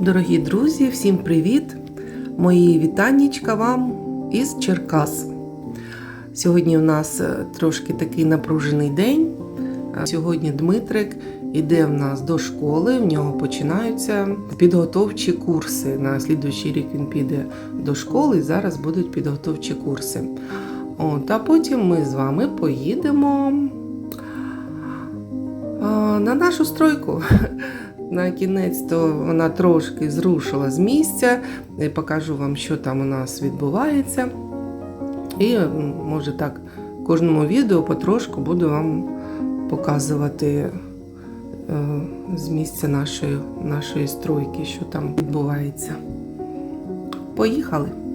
Дорогі друзі, всім привіт! Мої вітаннячка вам із Черкас. Сьогодні у нас е, трошки такий напружений день. Е, Сьогодні Дмитрик іде в нас до школи, в нього починаються підготовчі курси. На слідуючий рік він піде до школи і зараз будуть підготовчі курси. От, а потім ми з вами поїдемо на нашу стройку. На кінець то вона трошки зрушила з місця. Я покажу вам, що там у нас відбувається. І може так кожному відео потрошку буду вам показувати е, з місця нашої, нашої стройки, що там відбувається. Поїхали!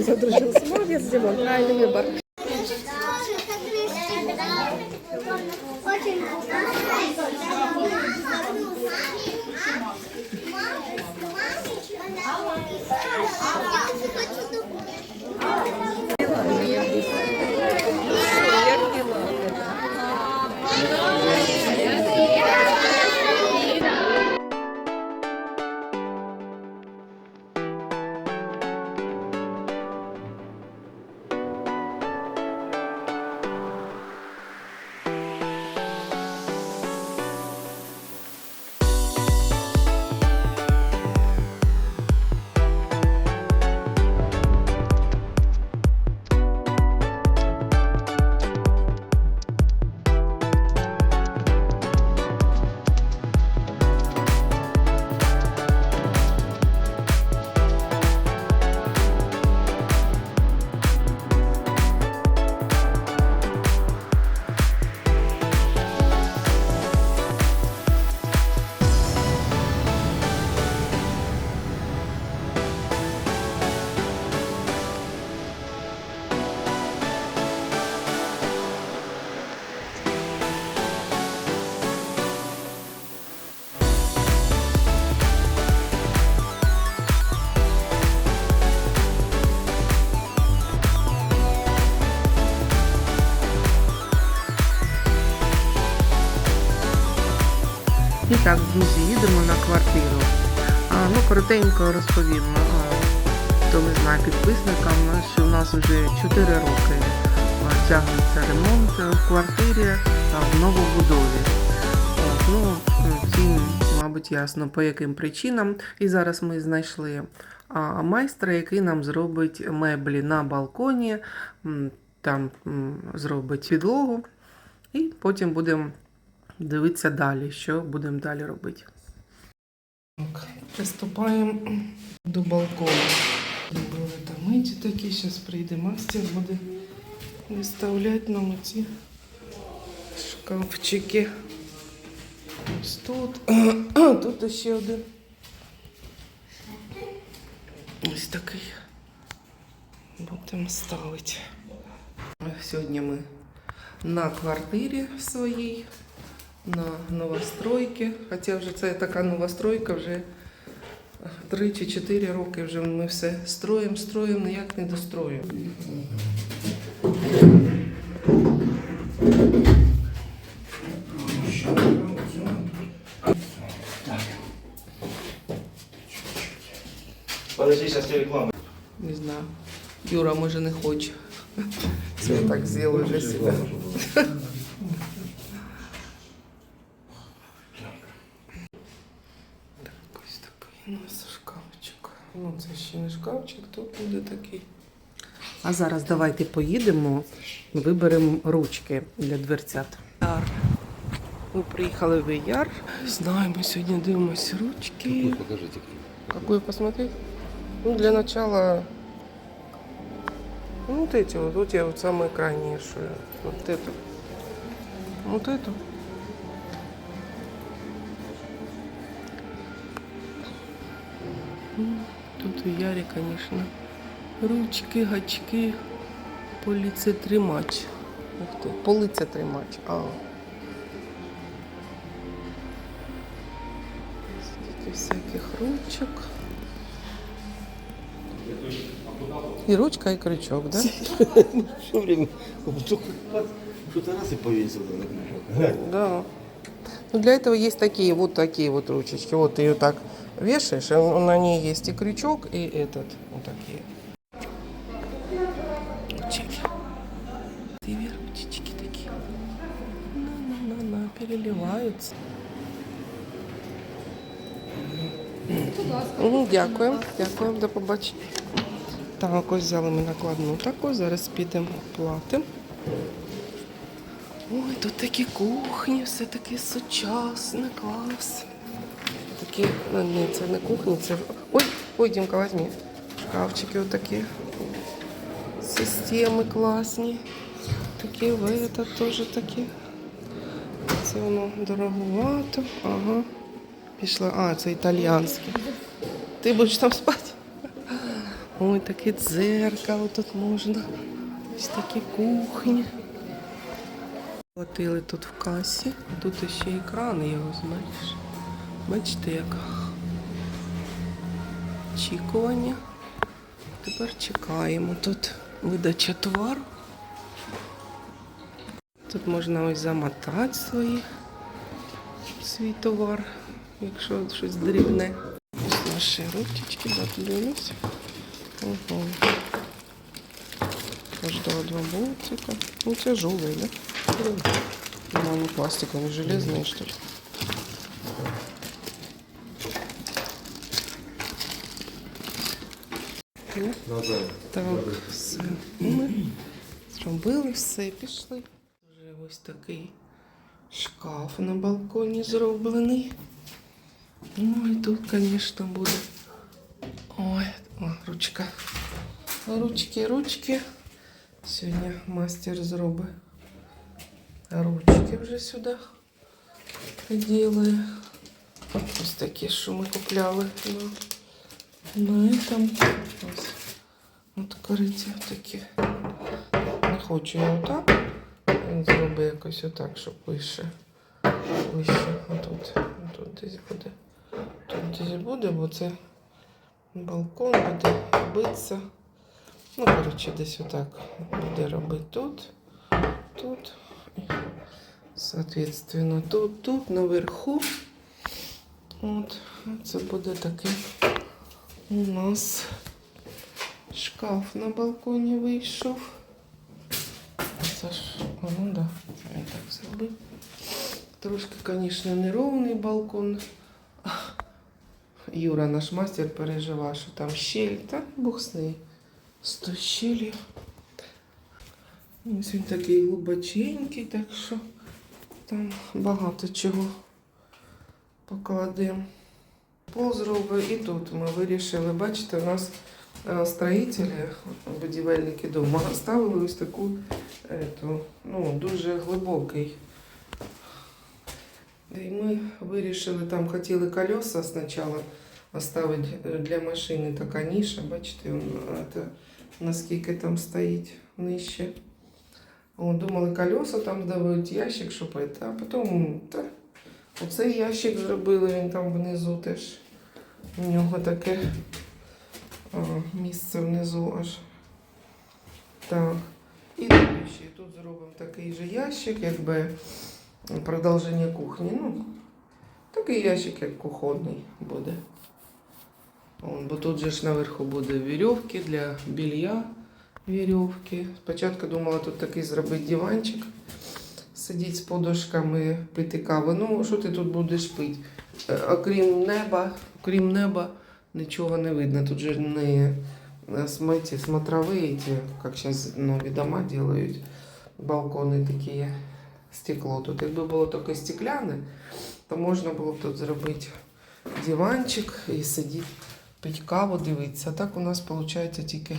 Задружился. Молодец, Димон. Правильный выбор. Друзі, їдемо на квартиру. А, ну, коротенько розповім, хто не знає підписникам, що у нас вже 4 роки тягнеться ремонт в квартирі в новобудові. От, ну, всім, мабуть, ясно, по яким причинам. І зараз ми знайшли майстра, який нам зробить меблі на балконі, там зробить підлогу, і потім будемо дивитися далі, що будемо далі робити. Так, приступаємо до балкону. Були там миті такі, зараз прийде мастер, буде виставляти нам оці шкафчики. Ось тут. Тут ще один. Ось такий. Будемо ставити. Сьогодні ми на квартирі своїй, на новостройці. Хоча вже це така новостройка, вже 3 чи 4 роки вже ми все строїмо, строїмо, ніяк не достроїмо. Подожди, сейчас рекламу. Не знаю. Юра, може, не хоче. Це я так зробив для себе. шкафчик тут буде такий. А зараз давайте поїдемо, виберемо ручки для дверцят. Яр. Ми приїхали в Яр. Знаємо, сьогодні дивимося ручки. Покажите. Какую посмотреть? Ну, для начала, ну, вот эти вот, вот я вот самые крайнейшие. Вот эту. Вот эту. Тут у Яри, конечно, ручки, гачки, полицетримач. Ух ты, полицетримач. А. Скільки всяких ручок. И ручка, и крючок, да? Все время только что-то раз и повесил на крючок. Да. Ну, для этого есть такие вот такие вот ручечки. Вот ты ее так вешаешь, на ней есть и крючок, и этот. Вот такие. Ручки. Две ручечки такие. На-на-на-на, переливаются. Ну, дякую, дякую, до побачення. Так, ось взяли ми накладну таку, зараз підемо платимо. Ой, тут такі кухні, все таке сучасне, клас. Такі, ну, це не кухні, це. Ой, ой, Дімка, візьми. Шкафчики отакі. Системи класні. Такі в этот теж такі. Це воно дороговато. Ага. Пішла. А, це італіянське. Ти будеш там спати? Ой, таке дзеркало тут можна. Ось такі кухні. Платили тут в касі. Тут ще екран ось бачиш. Бачите, як очікування. Тепер чекаємо. Тут видача товару. Тут можна ось замотати свої, свій товар, якщо щось дрібне. Ось наші ручечки, да, дивимося. Ого. Каждого два болтика. Ну, тяжелые, да? Ну, они пластиковые, железные, что Ну, Так, все. Ми зробили все, пішли. Вже ось такий шкаф на балконі зроблений. Ну і тут, звісно, буде. Ой, о, ручка. Ручки, ручки. Сьогодні мастер зробить ручки вже сюди приділує. Ось такі, що ми купляли на, На этом. Ось. Відкриті такі. Не хочу я отак. Він зробить якось отак, щоб вище. Вище. Отут. Тут десь буде. Тут десь буде, бо це балкон буде битися. Ну, коротше, десь отак буде робити тут, тут. Соответственно, тут, тут, наверху. От, це буде такий у нас шкаф на балконі вийшов. Це ж, ну да, я так зробив. Трошки, звісно, неровний балкон. Юра, наш мастер, переживає, що там щель, та Бог з нею. Сто щелів. Ось він такий глибоченький, так що там багато чого покладемо. Пол зробив і тут ми вирішили, бачите, у нас е, строїтелі, будівельники дома ставили ось таку ету, ну, дуже глибокий. І ми вирішили, там хотіли колеса спочатку оставити е, для машини така ніша, бачите, он, это, наскільки там стоїть нижче. О, думали колеса там здавають, ящик, щоб это, а потім та, Оцей ящик зробили, він там внизу теж. У нього таке а, місце внизу аж. Так. І тут ще тут зробимо такий же ящик, якби продовження кухні. Ну, такий ящик, як кухонний буде. Вон, бо тут же ж наверху буде вірьовки для білья. Вірьовки. Спочатку думала тут такий зробити диванчик. Сидіть з подушками, пити каву. Ну, що ти тут будеш пити? Е, Окрім неба, окрім неба, нічого не видно. Тут же не э, смотрите, смотровые эти, как сейчас новые дома делают, балкони такі, стекло. Тут якби було тільки стекляне, то можна було б тут зробити диванчик і сидіти, пити каву, дивитися. А так у нас виходить тільки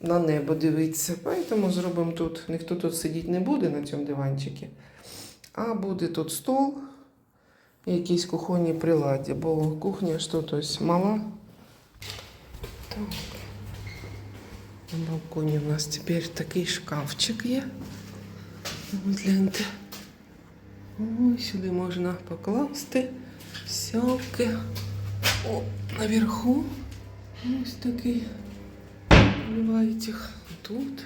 на небо дивитися. Поэтому зробимо тут. Ніхто тут сидіти не буде на цьому диванчику. А буде тут стол і якісь кухонні приладдя, бо кухня що ось мала. Так. На балконі у нас тепер такий шкафчик є. Гляньте. Ось сюди можна покласти всяке. О, наверху ось такий. Вливають їх тут.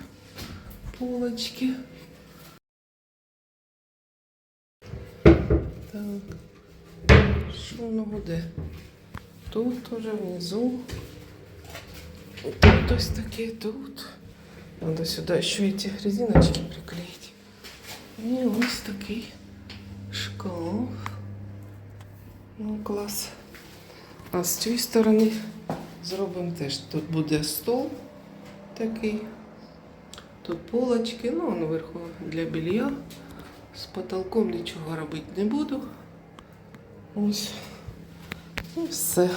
Полочки. Так. Що воно буде? Тут уже внизу. Тут ось таке, тут. Надо сюда еще эти резиночки приклеить. І ось такий шкаф. Ну, клас. А з цієї сторони зробимо теж. Тут буде стол такий. Тут полочки, ну, он наверху для белья. З потолком нічого робити не буду. Ось. І все.